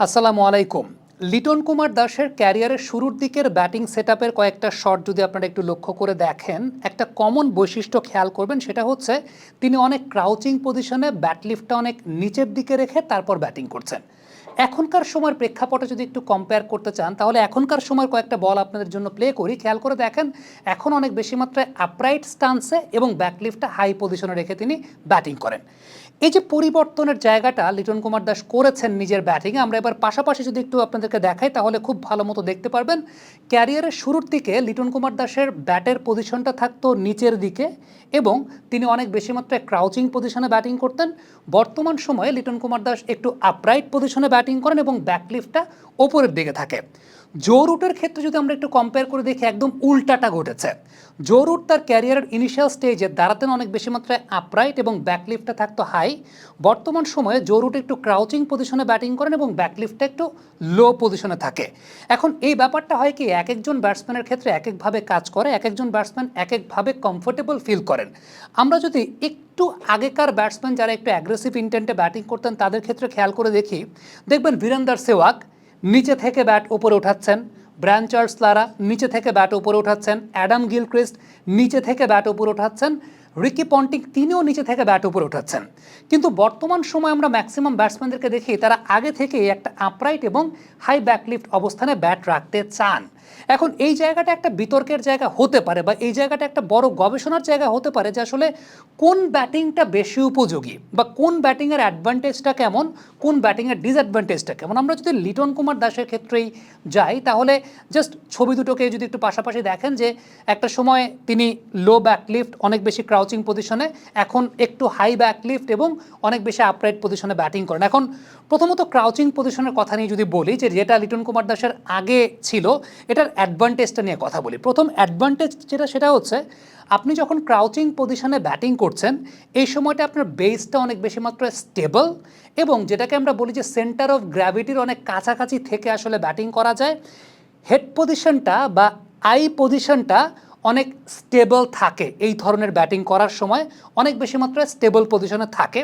আসসালামু আলাইকুম। লিটন কুমার দাসের ক্যারিয়ারের শুরুর দিকের ব্যাটিং সেটআপের কয়েকটা শট যদি আপনারা একটু লক্ষ্য করে দেখেন, একটা কমন বৈশিষ্ট্য খেয়াল করবেন সেটা হচ্ছে তিনি অনেক ক্রাউচিং পজিশনে ব্যাট লিফটটা অনেক নিচের দিকে রেখে তারপর ব্যাটিং করছেন। এখনকার সময়ের প্রেক্ষাপটে যদি একটু কম্পেয়ার করতে চান, তাহলে এখনকার সময় কয়েকটা বল আপনাদের জন্য প্লে করি। খেয়াল করে দেখেন, এখন অনেক বেশি মাত্রায় আপরাইট স্টান্সে এবং ব্যাকলিফটটা হাই পজিশনে রেখে তিনি ব্যাটিং করেন। এই যে পরিবর্তনের জায়গাটা লিটন কুমার দাস করেছেন নিজের ব্যাটিংয়ে, আমরা এবার পাশাপাশি যদি একটু আপনাদেরকে দেখাই, তাহলে খুব ভালো মতো দেখতে পারবেন, ক্যারিয়ারের শুরুর দিকে লিটন কুমার দাসের ব্যাটের পজিশনটা থাকতো নিচের দিকে এবং তিনি অনেক বেশি মাত্রায় ক্রাউচিং পজিশনে ব্যাটিং করতেন। বর্তমান সময়ে লিটন কুমার দাস একটু আপরাইট পজিশনে ব্যাটিং করেন এবং ব্যাকলিফটটা ওপরের দিকে থাকে। জো রুটের ক্ষেত্রে যদি আমরা একটু কম্পেয়ার করে দেখি, একদম উল্টাটা ঘটেছে। জো রুট তার ক্যারিয়ারের ইনিশিয়াল স্টেজে দাঁড়াতেন অনেক বেশি মাত্রায় আপরাইট এবং ব্যাকলিফটটা থাকতো হাই বর্তমান সময়ে জো রুট একটু ক্রাউচিং পজিশনে ব্যাটিং করেন এবং ব্যাকলিফটটা একটু লো পজিশনে থাকে। এখন এই ব্যাপারটা হয় কি, এক একজন ব্যাটসম্যানের ক্ষেত্রে এক একভাবে কাজ করে, এক একজন ব্যাটসম্যান এক একভাবে কমফোর্টেবল ফিল করেন। আমরা যদি একটু আগেকার ব্যাটসম্যান যারা একটু অ্যাগ্রেসিভ ইন্টেন্টে ব্যাটিং করতেন, তাদের ক্ষেত্রে খেয়াল করে দেখি, দেখবেন বীরেন্দার সেওয়াগ নিচে থেকে ব্যাট উপরে উঠাচ্ছেন। ব্র্যাঞ্চার্স লারা নিচে থেকে ব্যাট উপরে উঠাচ্ছেন। অ্যাডাম গিলক্রিস্ট নিচে থেকে ব্যাট উপরে উঠাচ্ছেন। রিকি পন্টিং তিনিও নিচে থেকে ব্যাট উপরে উঠাচ্ছেন। কিন্তু বর্তমান সময় আমরা ম্যাক্সিমাম ব্যাটসম্যানদেরকে দেখি, তারা আগে থেকেই একটা আপরাইট এবং হাই ব্যাকলিফ্ট অবস্থানে ব্যাট রাখতে চান। এখন এই জায়গাটা একটা বিতর্কের জায়গা হতে পারে বা এই জায়গাটা একটা বড় গবেষণার জায়গা হতে পারে যে আসলে কোন ব্যাটিংটা বেশি উপযোগী বা কোন ব্যাটিংয়ের অ্যাডভান্টেজটা কেমন, কোন ব্যাটিংয়ের ডিসঅ্যাডভান্টেজটা কেমন? আমরা যদি লিটন কুমার দাসের ক্ষেত্রেই যাই, তাহলে জাস্ট ছবি দুটোকে যদি একটু পাশাপাশি দেখেন যে একটা সময় তিনি লো ব্যাকলিফট অনেক বেশি ক্রাউচিং পজিশনে এখন একটু হাই ব্যাকলিফট এবং অনেক বেশি আপরাইট পজিশনে ব্যাটিং করেন। এখন প্রথমত ক্রাউচিং পজিশনের কথা নিয়ে যদি বলি যে যেটা লিটন কুমার দাসের আগে ছিল এটার অ্যাডভান্টেজটা নিয়ে কথা বলি। প্রথম অ্যাডভান্টেজ যেটা, সেটা হচ্ছে আপনি যখন ক্রাউচিং পজিশনে ব্যাটিং করছেন, এই সময়টা আপনার বেসটা অনেক বেশি মাত্রায় স্টেবল এবং যেটাকে আমরা বলি যে সেন্টার অফ গ্র্যাভিটির অনেক কাছাকাছি থেকে আসলে ব্যাটিং করা যায় হেড পজিশনটা বা আই পজিশনটা অনেক স্টেবল থাকে। এই ধরনের ব্যাটিং করার সময় অনেক বেশি মাত্রায় স্টেবল পজিশনে থাকে।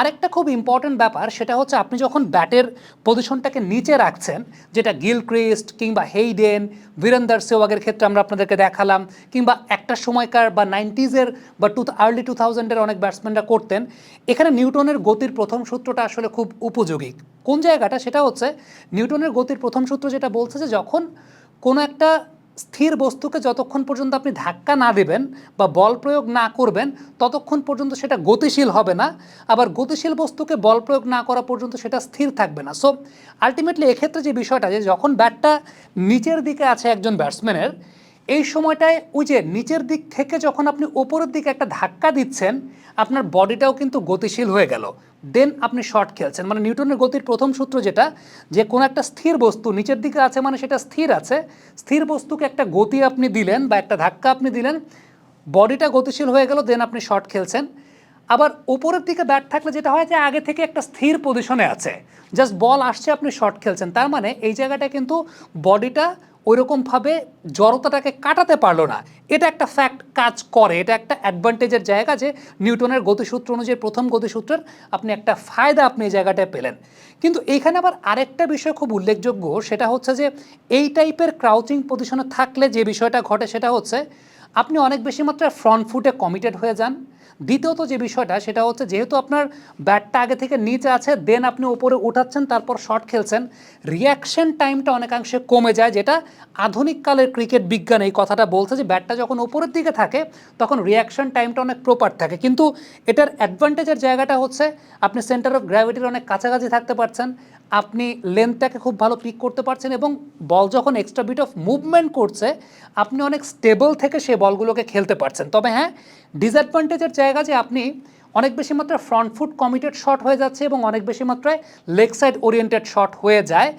আরেকটা খুব ইম্পর্ট্যান্ট ব্যাপার, সেটা হচ্ছে আপনি যখন ব্যাটের পজিশনটাকে নিচে রাখছেন, যেটা গিল ক্রিস্ট কিংবা হেইডেন বীরেন্দার সেওয়াগের ক্ষেত্রে আমরা আপনাদেরকে দেখালাম, কিংবা একটা সময়কার বা নাইনটিজের বা টু আর্লি টু থাউজেন্ডের অনেক ব্যাটসম্যানরা করতেন, এখানে নিউটনের গতির প্রথম সূত্রটা আসলে খুব উপযোগী। কোন জায়গাটা? সেটা হচ্ছে নিউটনের গতির প্রথম সূত্র যেটা বলছে যে যখন কোনো একটা স্থির বস্তুকে যতক্ষণ পর্যন্ত আপনি ধাক্কা না দেবেন বা বল প্রয়োগ না করবেন, ততক্ষণ পর্যন্ত সেটা গতিশীল হবে না। আবার গতিশীল বস্তুকে বল প্রয়োগ না করা পর্যন্ত সেটা স্থির থাকবে না। সো আলটিমেটলি এক্ষেত্রে যে বিষয়টা যে যখন ব্যাটটা নিচের দিকে আছে একজন ব্যাটসম্যানের এই সময়টায় ওই যে নিচের দিক থেকে যখন আপনি ওপরের দিকে একটা ধাক্কা দিচ্ছেন, আপনার বডিটাও কিন্তু গতিশীল হয়ে গেল। দেন আপনি শর্ট খেলছেন। মানে নিউটনের গতির প্রথম সূত্র যেটা, যে কোনো একটা স্থির বস্তু নিচের দিকে আছে মানে সেটা স্থির আছে, স্থির বস্তুকে একটা গতি আপনি দিলেন বা একটা ধাক্কা আপনি দিলেন, বডিটা গতিশীল হয়ে গেল দেন আপনি শর্ট খেলছেন। আবার উপরের দিকে ব্যাট থাকলে যেটা হয় যে আগে থেকে একটা স্থির পজিশনে আছে। জাস্ট বল আসছে, আপনি শর্ট খেলছেন। তার মানে এই জায়গাটা কিন্তু বডিটা ওইরকমভাবে জড়তাটাকে কাটাতে পারল না। এটা একটা ফ্যাক্ট কাজ করে। এটা একটা অ্যাডভান্টেজের জায়গা যে নিউটনের গতিসূত্র অনুযায়ী প্রথম গতিসূত্রের আপনি একটা ফায়দা আপনি এই জায়গাটায় পেলেন। কিন্তু এইখানে আবার আরেকটা বিষয় খুব উল্লেখযোগ্য, সেটা হচ্ছে যে এই টাইপের ক্রাউচিং পজিশনে থাকলে যে বিষয়টা ঘটে সেটা হচ্ছে, আপনি অনেক বেশি মাত্রায় ফ্রন্ট ফুটে কমিটেড হয়ে যান। দ্বিতীয়ত যে বিষয়টা, সেটা হচ্ছে যেহেতু আপনার ব্যাটটা আগে থেকে নিচে আছে দেন আপনি ওপরে উঠাচ্ছেন, তারপর শট খেলছেন রিয়াকশন টাইমটা অনেকাংশে কমে যায়, যেটা আধুনিক কালের ক্রিকেট বিজ্ঞান এই কথাটা বলছে যে ব্যাটটা যখন ওপরের দিকে থাকে, তখন রিয়াকশন টাইমটা অনেক প্রপার থাকে। কিন্তু এটার অ্যাডভান্টেজের জায়গাটা হচ্ছে, আপনি সেন্টার অফ গ্র্যাভিটির অনেক কাছাকাছি থাকতে পারছেন আপনি লেন্থটাকে খুব ভালো পিক করতে পারছেন এবং বল যখন এক্সট্রা বিট অফ মুভমেন্ট করছে, আপনি অনেক স্টেবল থেকে সেই বলগুলোকে খেলতে পারছেন। তবে হ্যাঁ ডিসঅ্যাডভান্টেজের জায়গা যে আপনি অনেক বেশি মাত্রায় ফ্রন্ট ফুট কমিটেড শট হয়ে যাচ্ছে এবং অনেক বেশি মাত্রায় লেগ সাইড ওরিয়েন্টেড শট হয়ে যায়।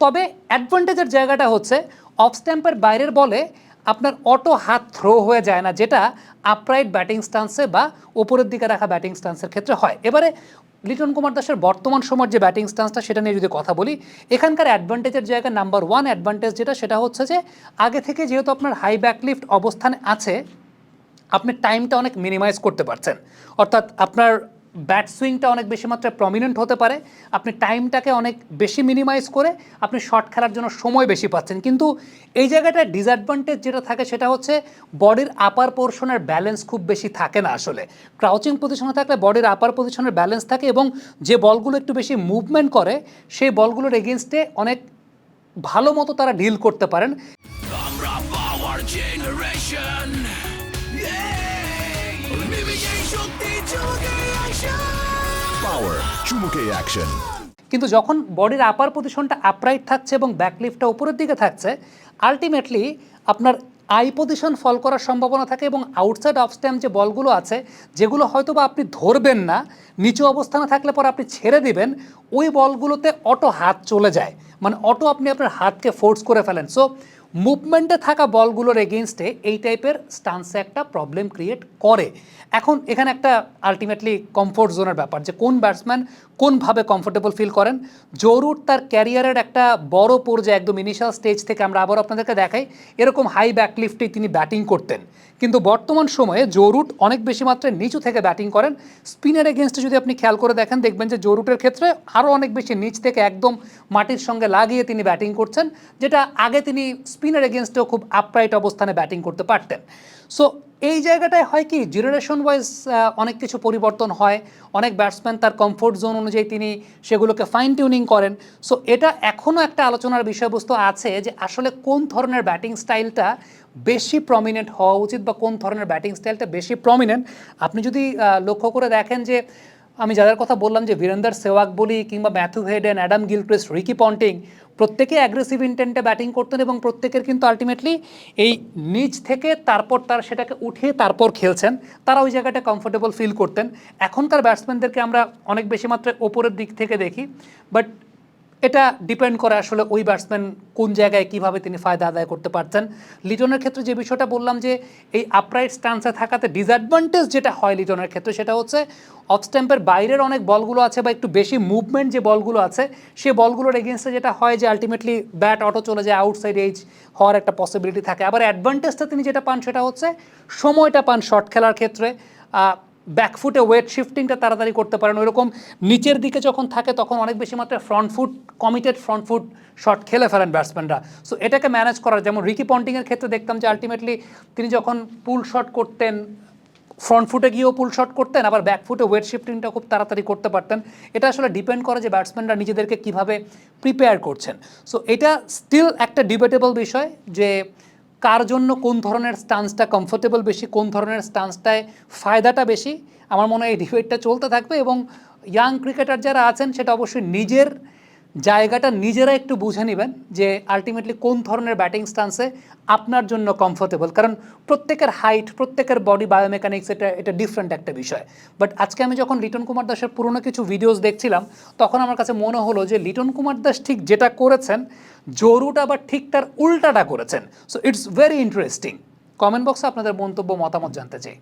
তবে অ্যাডভান্টেজের জায়গাটা হচ্ছে অফ স্ট্যাম্পের বাইরের বলে আপনার অটো হাত থ্রো হয়ে যায় না, যেটা আপরাইট ব্যাটিং স্টান্সে বা উপরের দিকে রাখা ব্যাটিং স্টান্সের ক্ষেত্রে হয়। এবারে লিটন কুমার দাসের বর্তমান সময়ের যে ব্যাটিং স্ট্যান্সটা সেটা নিয়ে যদি কথা বলি, এখানকার অ্যাডভান্টেজের জায়গায় নাম্বার ওয়ান অ্যাডভান্টেজ যেটা, সেটা হচ্ছে যে আগে থেকে যেহেতু আপনার হাই ব্যাকলিফট অবস্থানে আছে, আপনি টাইমটা অনেক মিনিমাইজ করতে পারছেন। অর্থাৎ আপনার ব্যাট সুইংটা অনেক বেশি মাত্রায় প্রমিনেন্ট হতে পারে। আপনি টাইমটাকে অনেক বেশি মিনিমাইজ করে আপনি শর্ট খেলার জন্য সময় বেশি পাচ্ছেন। কিন্তু এই জায়গাটায় ডিসঅ্যাডভান্টেজ যেটা থাকে সেটা হচ্ছে বডির আপার পোর্শনের ব্যালেন্স খুব বেশি থাকে না আসলে। ক্রাউচিং পজিশনে থাকলে বডির আপার পজিশনের ব্যালেন্স থাকে এবং যে বলগুলো একটু বেশি মুভমেন্ট করে, সেই বলগুলোর এগেনস্টে অনেক ভালো মতো তারা ডিল করতে পারেন। আমরা পাওয়ার জেনারেশন চুমুকে অ্যাকশন কিন্তু যখন বডির আপার পজিশনটা আপরাইট থাকছে এবং ব্যাকলিফটটা উপরের দিকে থাকছে আলটিমেটলি আপনার আই পজিশন ফল করার সম্ভাবনা থাকে এবং আউটসাইড অফ স্ট্যাম্প যে বলগুলো আছে, যেগুলো হয়তো বা আপনি ধরবেন না, নিচু অবস্থানে থাকলে পর আপনি ছেড়ে দিবেন, ওই বলগুলোতে অটো হাত চলে যায়। মানে অটো আপনি আপনার হাতকে ফোর্স করে ফেলেন। সো মুভমেন্টে থাকা বলগুলোর এগেনস্টে এই টাইপের স্টান্সে একটা প্রবলেম ক্রিয়েট করে। এখন এখানে একটা আলটিমেটলি কমফোর্ট জোনের ব্যাপার যে কোন ব্যাটসম্যান কোনভাবে কমফোর্টেবল ফিল করেন। জরুর তার ক্যারিয়ারের একটা বড় পর্যায়ে একদম ইনিশিয়াল স্টেজ থেকে আমরা আবার আপনাদেরকে দেখাই। এরকম হাই ব্যাকলিফটেই তিনি ব্যাটিং করতেন। কিন্তু বর্তমান সময়ে জোরুট অনেক বেশি মাত্রায় নিচু থেকে ব্যাটিং করেন। স্পিনের এগেনস্টে যদি আপনি খেয়াল করে দেখেন, দেখবেন যে জোরুটের ক্ষেত্রে আরও অনেক বেশি নিচ থেকে একদম মাটির সঙ্গে লাগিয়ে তিনি ব্যাটিং করছেন, যেটা আগে তিনি স্পিনের এগেনস্টেও খুব আপরাইট অবস্থানে ব্যাটিং করতে পারতেন। সো এই জায়গাটায় হয় কি জেনারেশন ওয়াইজ অনেক কিছু পরিবর্তন হয়, অনেক ব্যাটসম্যান তার কমফোর্ট জোন অনুযায়ী তিনি সেগুলোকে ফাইন টিউনিং করেন। সো এটা এখনও একটা আলোচনার বিষয়বস্তু আছে যে আসলে কোন ধরনের ব্যাটিং স্টাইলটা বেশি প্রমিনেন্ট হওয়া উচিত বা কোন ধরনের ব্যাটিং স্টাইলটা বেশি প্রমিনেন্ট আপনি যদি লক্ষ্য করে দেখেন যে, আমি যাদের কথা বললাম যে বীরেন্দার সেওয়াগ বলি কিংবা Matthew Hayden Adam Gilchrist, Ricky Ponting, প্রত্যেকে অ্যাগ্রেসিভ ইন্টেন্টে ব্যাটিং করতেন এবং প্রত্যেকের কিন্তু আলটিমেটলি এই নিচ থেকে তারপর তার সেটাকে উঠিয়ে তারপর খেলছেন। তারা ওই জায়গাটা কমফোর্টেবল ফিল করতেন। এখনকার ব্যাটসম্যানদেরকে আমরা অনেক বেশি মাত্রায় ওপরের দিক থেকে দেখি। বাট এটা ডিপেন্ড করে আসলে ওই ব্যাটসম্যান কোন জায়গায় কীভাবে তিনি ফায়দা আদায় করতে পারছেন। লিটনের ক্ষেত্রে যে বিষয়টা বললাম যে, এই আপরাইট স্টান্সে থাকাতে ডিসঅ্যাডভান্টেজ যেটা হয় লিটনের ক্ষেত্রে সেটা হচ্ছে অফ স্ট্যাম্পের বাইরের অনেক বলগুলো আছে বা একটু বেশি মুভমেন্ট যে বলগুলো আছে, সে বলগুলোর এগেনস্টে যেটা হয় যে আলটিমেটলি ব্যাট অটো চলে যায় আউটসাইড এজ হওয়ার একটা পসিবিলিটি থাকে। আবার অ্যাডভান্টেজটা তিনি যেটা পান সেটা হচ্ছে, সময়টা পান শর্ট খেলার ক্ষেত্রে। ব্যাকফুটে ওয়েট শিফটিংটা তাড়াতাড়ি করতে পারেন। ওইরকম নিচের দিকে যখন থাকে, তখন অনেক বেশি মাত্রায় front foot committed front foot shot খেলে ফেলেন ব্যাটসম্যানরা সো এটাকে ম্যানেজ করার, যেমন রিকি পন্টিংয়ের ক্ষেত্রে দেখতাম যে আলটিমেটলি তিনি যখন পুল শট করতেন ফ্রন্ট ফুটে গিয়েও পুল শট করতেন, আবার ব্যাক ফুটে ওয়েট শিফটিংটা খুব তাড়াতাড়ি করতে পারতেন। এটা আসলে ডিপেন্ড করে যে ব্যাটসম্যানরা নিজেদেরকে কীভাবে প্রিপেয়ার করছেন। সো এটা স্টিল একটা ডিবেটেবল বিষয় যে কার জন্য কোন ধরনের স্টান্সটা কমফোর্টেবল বেশি, কোন ধরনের স্টান্সটায় ফায়দাটা বেশি, আমার মনে হয় এই ডিবেটটা চলতে থাকবে এবং ইয়াং ক্রিকেটার যারা আছেন সেটা অবশ্যই নিজের জায়গাটা নিজেরা একটু বুঝে নেবেন যে আলটিমেটলি কোন ধরনের ব্যাটিং স্টান্সে আপনার জন্য কমফোর্টেবল কারণ প্রত্যেকের হাইট প্রত্যেকের বডি বায়োমেকানিক্স এটা এটা ডিফারেন্ট একটা বিষয়। বাট আজকে আমি যখন লিটন কুমার দাসের পুরনো কিছু ভিডিওস দেখছিলাম, তখন আমার কাছে মনে হলো যে লিটন কুমার দাস ঠিক যেটা করেছেন জরুটা আবার ঠিক তার উল্টাটা করেছেন। So it's very interesting comment বক্সে আপনাদের মন্তব্য, মতামত জানতে চাই।